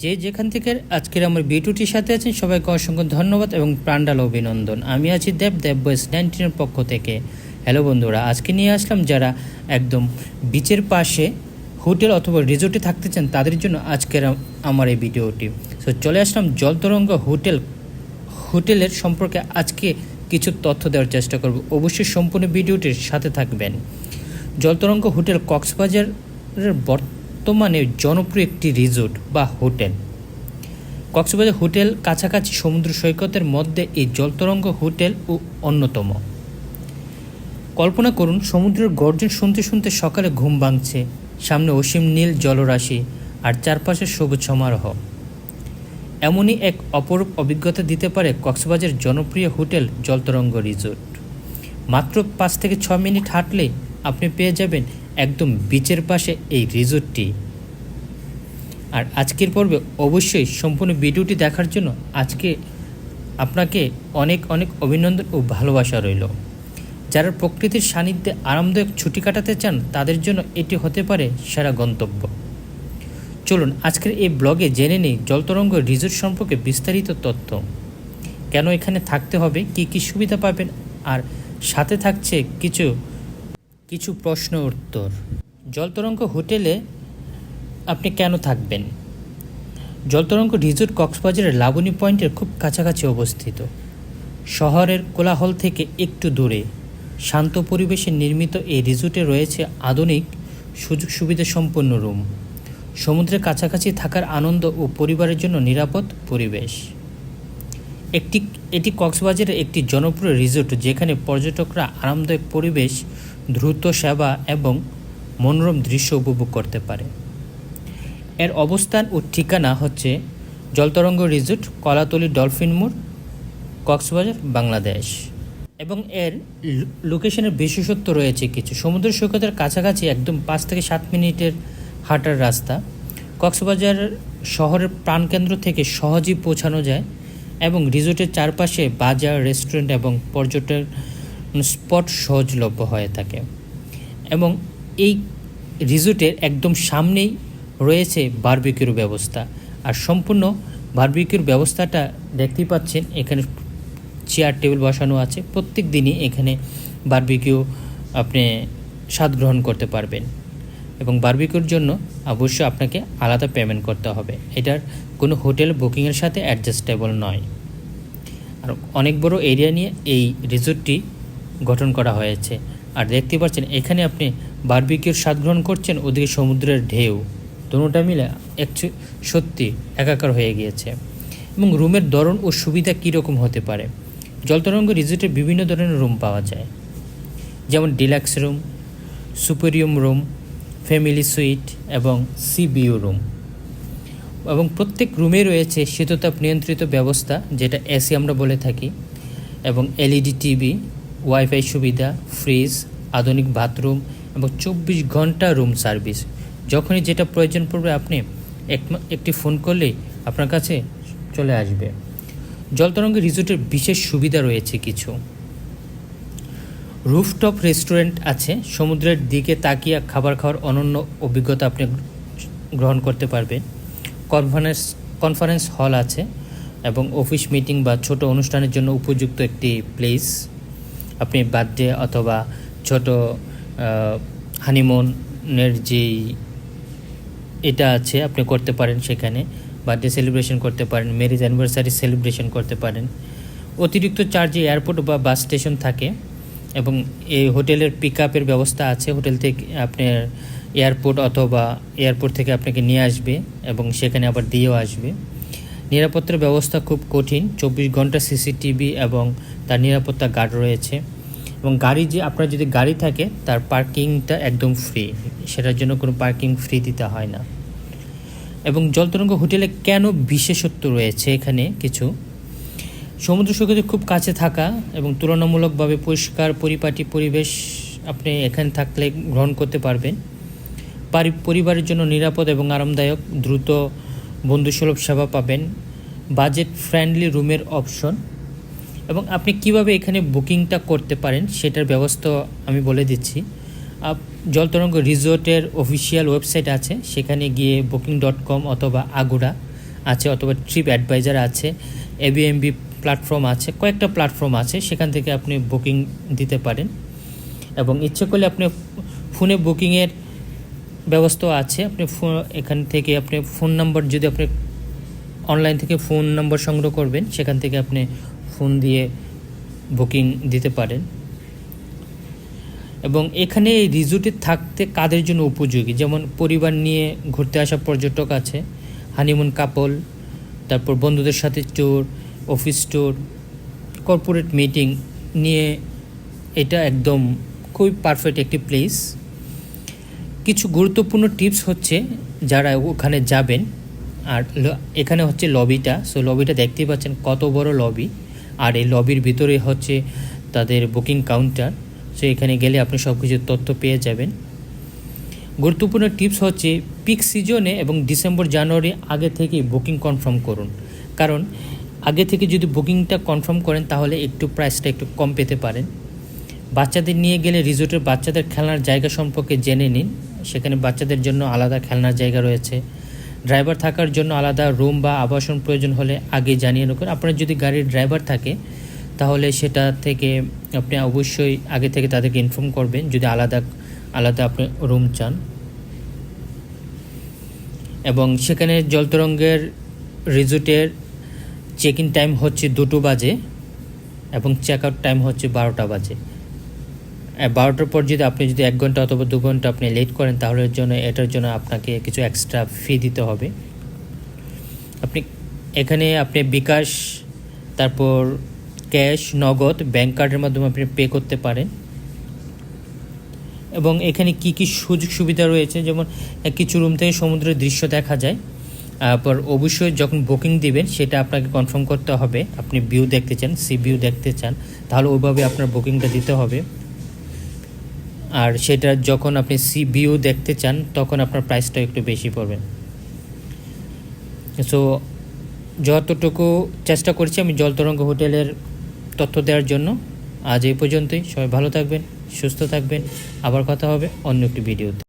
যে যেখান থেকে আজকের আমার বিটুটির সাথে আছেন, সবাইকে অসংখ্য ধন্যবাদ এবং প্রাণডাল অভিনন্দন। আমি আছি দেব দেব বয়েস নাইনটিনের পক্ষ থেকে। হ্যালো বন্ধুরা, আজকে নিয়ে আসলাম যারা একদম বিচের পাশে হোটেল অথবা রিজোর্টে থাকতে চান, তাদের জন্য আজকের আমার এই ভিডিওটি। সো চলে আসলাম জলতরঙ্গ হোটেল। হোটেলের সম্পর্কে আজকে কিছু তথ্য দেওয়ার চেষ্টা করব। অবশ্যই সম্পূর্ণ ভিডিওটির সাথে থাকবেন। জলতরঙ্গ হোটেল কক্সবাজারের বর্তমানে জনপ্রিয় একটি রিসোর্ট বা হোটেল। কক্সবাজার হোটেল কাছাকাছি সমুদ্র সৈকতের মধ্যে এই জলতরঙ্গ হোটেল ও অন্যতম। কল্পনা করুন, সমুদ্রের গর্জন শুনতে শুনতে সকালে ঘুম ভাঙছে, সামনে অসীম নীল জলরাশি আর চারপাশে সবুজ সমারোহ। এমনই এক অপরূপ অভিজ্ঞতা দিতে পারে কক্সবাজার জনপ্রিয় হোটেল জলতরঙ্গ রিসোর্ট। মাত্র পাঁচ থেকে ছ মিনিট হাঁটলে আপনি পেয়ে যাবেন একদম বিচের পাশে এই রিজোর্টটি আর আজকের পর্বে অবশ্যই সম্পূর্ণ ভিডিওটি দেখার জন্য আজকে আপনাকে অনেক অনেক অভিনন্দন ও ভালোবাসা রইল। যারা প্রকৃতির সান্নিধ্যে আরামদায়ক ছুটি কাটাতে চান, তাদের জন্য এটি হতে পারে সেরা গন্তব্য। চলুন আজকের এই ব্লগে জেনে নিই জলতরঙ্গ রিজোর্ট সম্পর্কে বিস্তারিত তথ্য। কেন এখানে থাকতে হবে, কি কি সুবিধা পাবেন, আর সাথে থাকছে কিছু কিছু প্রশ্ন উত্তর। জলতরঙ্গ হোটেলে আপনি কেন থাকবেন? জলতরঙ্গ রিজোর্ট কক্সবাজারের লাবণী পয়েন্টের খুব কাছাকাছি অবস্থিত। শহরের কোলাহল থেকে একটু দূরে। শান্ত পরিবেশে নির্মিত এই রিজোর্টে রয়েছে আধুনিক সুযোগ সুবিধা সম্পন্ন রুম। সমুদ্রের কাছাকাছি থাকার আনন্দ ও পরিবারের জন্য নিরাপদ পরিবেশ। একটি, এটি কক্সবাজারের একটি জনপ্রিয় রিসোর্ট যেখানে পর্যটকরা আরামদায়ক পরিবেশ দ্রুত সেবা এবং মনোরম দৃশ্য উপভোগ করতে পারে। এর অবস্থান ও ঠিকানা হচ্ছে জলতরঙ্গ রিজোর্ট কলাতলি ডলফিন মোড়, কক্সবাজার, বাংলাদেশ। এবং এর লোকেশনের বিশেষত্ব রয়েছে কিছু। সমুদ্র সৈকতের কাছাকাছি একদম পাঁচ থেকে সাত মিনিটের হাঁটার রাস্তা। কক্সবাজার শহরের প্রাণকেন্দ্র থেকে সহজেই পৌঁছানো যায় এবং রিজোর্টের চারপাশে বাজার, রেস্টুরেন্ট এবং পর্যটন স্পট সহজলভ্য হয়ে থাকে। এবং এই রিসোর্টের একদম সামনেই রয়েছে বারবিকিউর ব্যবস্থা। আর সম্পূর্ণ বারবিকিউর ব্যবস্থাটা দেখতেই পাচ্ছেন, এখানে চেয়ার, টেবিল বসানো আছে। প্রত্যেক দিনই এখানে বারবিকিউ আপনি স্বাদ গ্রহণ করতে পারবেন। এবং বারবিকিউর জন্য অবশ্যই আপনাকে আলাদা পেমেন্ট করতে হবে। এটার কোনো হোটেল বুকিংয়ের সাথে অ্যাডজাস্টেবল নয়। আর অনেক বড় এরিয়া নিয়ে এই রিসোর্টটি গঠন করা হয়েছে। আর দেখতে পাচ্ছেন, এখানে আপনি বারবিকিউর স্বাদ গ্রহণ করছেন, ওদিকে সমুদ্রের ঢেউ। দুটোটা মিলে একচু, সত্যি একাকার হয়ে গিয়েছে। এবং রুমের ধরন ও সুবিধা কীরকম হতে পারে? জলতরঙ্গ রিসোর্টে বিভিন্ন ধরনের রুম পাওয়া যায়। যেমন deluxe room, superior room, family suite এবং সিবিও রুম। এবং প্রত্যেক রুমে রয়েছে শীততাপ নিয়ন্ত্রিত ব্যবস্থা, যেটা এসি আমরা বলে থাকি, এবং এলইডি টিভি ওয়াইফাই সুবিধা ফ্রিজ আধুনিক বাথরুম এবং চব্বিশ ঘণ্টা রুম সার্ভিস যখনই যেটা প্রয়োজন পড়বে আপনি এক- একটি ফোন করলেই আপনার কাছে চলে আসবে। জলতরঙ্গ রিসোর্টের বিশেষ সুবিধা রয়েছে কিছু। রুফটপ রেস্টুরেন্ট আছে, সমুদ্রের দিকে তাকিয়ে খাবার খাওয়ার অনন্য অভিজ্ঞতা আপনি গ্রহণ করতে পারবেন। কনফারেন্স কনফারেন্স হল আছে এবং অফিস মিটিং বা ছোট অনুষ্ঠানের জন্য উপযুক্ত একটি প্লেস আপনি বার্থডে অথবা ছোট হানিমুনের যেই এটা আছে, আপনি করতে পারেন সেখানে। বার্থডে সেলিব্রেশন করতে পারেন ম্যারেজ অ্যানিভার্সারি সেলিব্রেশন করতে পারেন। অতিরিক্ত চার্জে এয়ারপোর্ট বা বাস স্টেশন থাকে এবং এই হোটেলের পিক আপের ব্যবস্থা আছে। হোটেল থেকে আপনার এয়ারপোর্ট অথবা এয়ারপোর্ট থেকে আপনাকে নিয়ে আসবে এবং সেখানে আবার দিয়েও আসবে। নিরাপত্তার ব্যবস্থা খুব কঠিন, চব্বিশ ঘণ্টা সিসিটিভি এবং তার নিরাপত্তা গার্ড রয়েছে। এবং গাড়ি যে, আপনার যদি গাড়ি থাকে, তার পার্কিংটা একদম ফ্রি সেটার জন্য কোনো পার্কিং ফ্রি দিতে হয় না। এবং জলতরঙ্গ হোটেলে কেন বিশেষত্ব রয়েছে এখানে কিছু? সমুদ্র সৈকতের খুব কাছে থাকা এবং তুলনামূলকভাবে পরিষ্কার, পরিপাটি পরিবেশ আপনি এখানে থাকলে গ্রহণ করতে পারবেন। পরিবারের জন্য নিরাপদ এবং আরামদায়ক, দ্রুত বন্ধুসুলভ সেবা পাবেন বাজেট ফ্রেন্ডলি রুমের অপশন এবং আপনি কীভাবে এখানে বুকিংটা করতে পারেন সেটার ব্যবস্থা আমি বলে দিচ্ছি। আপ- জলতরঙ্গ রিসোর্টের অফিসিয়াল ওয়েবসাইট আছে, সেখানে গিয়ে বুকিং ডট কম অথবা আগুড়া আছে অথবা ট্রিপ অ্যাডভাইজার আছে এবিএমবি প্ল্যাটফর্ম আছে, কয়েকটা প্ল্যাটফর্ম আছে, সেখান থেকে আপনি বুকিং দিতে পারেন। এবং ইচ্ছে করলে আপনি ফোনে বুকিংয়ের ব্যবস্থা আছে। আপনি এখান থেকে আপনি ফোন নাম্বার যদি আপনি অনলাইন থেকে ফোন নাম্বার সংগ্রহ করবেন, সেখান থেকে আপনি ফোন দিয়ে বুকিং দিতে পারেন। এবং এখানে এই রিসোর্টে থাকতে কাদের জন্য উপযোগী? যেমন পরিবার নিয়ে ঘুরতে আসা পর্যটক আছে হানিমুন কাপল তারপর বন্ধুদের সাথে tour office tour corporate meeting নিয়ে এটা একদম খুবই পারফেক্ট একটি প্লেস কিছু গুরুত্বপূর্ণ টিপস হচ্ছে যারা ওখানে যাবেন। আর এখানে হচ্ছে লবিটা। সো, লবিটা দেখতেই পাচ্ছেন কত বড় লবি। আর এই লবির ভিতরে হচ্ছে তাদের বুকিং কাউন্টার। সো, এখানে গেলে আপনি সব কিছু তথ্য পেয়ে যাবেন। গুরুত্বপূর্ণ টিপস হচ্ছে পিক সিজনে এবং ডিসেম্বর, জানুয়ারি আগে থেকেই বুকিং কনফার্ম করুন। কারণ আগে থেকে যদি বুকিংটা কনফার্ম করেন তাহলে একটু প্রাইসটা একটু কম পেতে পারেন। বাচ্চাদের নিয়ে গেলে রিসোর্টের বাচ্চাদের খেলার জায়গা সম্পর্কে জেনে নিন। সেখানে বাচ্চাদের জন্য আলাদা খেলনার জায়গা রয়েছে। ড্রাইভার থাকার জন্য আলাদা রুম বা আবাসন প্রয়োজন হলে আগে জানিয়ে রাখুন। আপনার যদি গাড়ির ড্রাইভার থাকে, তাহলে সেটা থেকে আপনি অবশ্যই আগে থেকে তাদেরকে ইনফর্ম করবেন যদি আলাদা আলাদা আপনি রুম চান। এবং সেখানে জলতরঙ্গের রিসোর্টের চেক ইন টাইম হচ্ছে দুটো বাজে এবং চেক আউট টাইম হচ্ছে বারোটা বাজে। বারোটার পর যদি আপনি যদি এক ঘণ্টা অথবা দু ঘণ্টা আপনি লেট করেন, তাহলে জন্য, এটার জন্য আপনাকে কিছু এক্সট্রা ফি দিতে হবে। আপনি এখানে আপনি বিকাশ, তারপর ক্যাশ নগদ ব্যাংক কার্ডের মাধ্যমে আপনি পে করতে পারেন। এবং এখানে কি কি সুযোগ সুবিধা রয়েছে? যেমন কিছু রুম থেকে সমুদ্রের দৃশ্য দেখা যায়। তারপর অবশ্যই যখন বুকিং দিবেন, সেটা আপনাকে কনফার্ম করতে হবে। আপনি ভিউ দেখতে চান সি ভিউ দেখতে চান, তাহলে ওইভাবে আপনার বুকিংটা দিতে হবে। আর সেটা যখন আপনি সি ভিউ দেখতে চান, তখন আপনার প্রাইসটা একটু বেশি পড়বে। সো যতটুকু চেষ্টা করছি আমি জলতরঙ্গ হোটেলের তথ্য দেওয়ার জন্য। আজ এই পর্যন্তই। সবাই ভালো থাকবেন, সুস্থ থাকবেন। আবার কথা হবে অন্য একটি ভিডিওতে